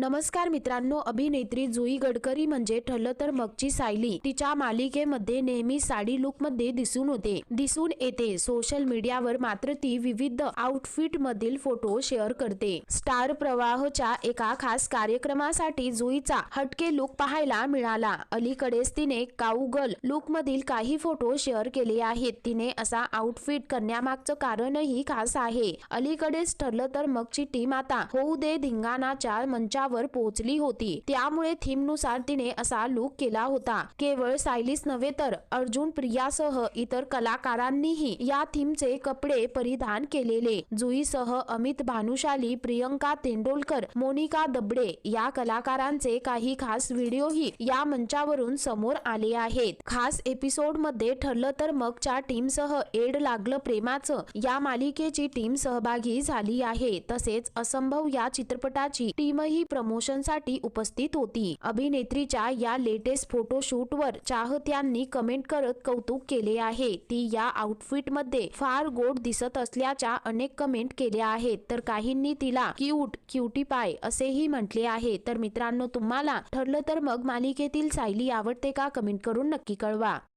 नमस्कार मित्रांनो अभिनेत्री जुई गडकरी म्हणजे ठरलं तर मगची सायली. तिच्या मालिकेमध्ये नेहमी साडी लुकमध्ये दिसून होते. दिसून येते. सोशल मीडियावर मात्र ती विविध आउटफिट मधील फोटो शेअर करते. स्टार प्रवाहच्या एका खास कार्यक्रमासाठी जुईचा हटके लुक पाहायला मिळाला. अलीकडेच तिने काऊगल लुक मधील काही फोटो शेअर केले आहेत. तिने असा आउटफिट करण्यामागचं कारणही खास आहे. अलीकडेच ठरलं तर मगची टीम आता होऊ दे धिंगाणाच्या मंचावर पोहोचली होती. त्यामुळे थीमनुसार तिने असा लुक केला होता. केवळ सायलीस नव्हे तर अर्जुन प्रियासह इतर कलाकारांनीही या थीमचे कपडे परिधान केलेले. जुईसह अमित भानुशाली प्रियंका तेंडोलकर मोनिका दबडे या कलाकारांचे काही खास व्हिडिओही या मंचावरून समोर आले आहेत. खास एपिसोडमध्ये ठरलं तर मगच्या टीमसह एड लागलं प्रेमाचं. या मालिकेची टीम सहभागी झाली आहे. तसेच असंभव या चित्रपटाची टीमही प्रमोशनसाठी उपस्थित होती. अभिनेत्रीच्या या लेटेस्ट फोटोशूटवर चाहत्यांनी कमेंट करत कौतुक केले आहे. ती या आउटफिटमध्ये फार गोड दिसत असल्याच्या अनेक कमेंट केल्या आहेत. तर काहींनी तिला क्यूट क्युटी पाय असेही म्हटले आहे. तर मित्रांनो तुम्हाला ठरलं तर मग मालिकेतील सायली आवडते का? कमेंट करून नक्की कळवा.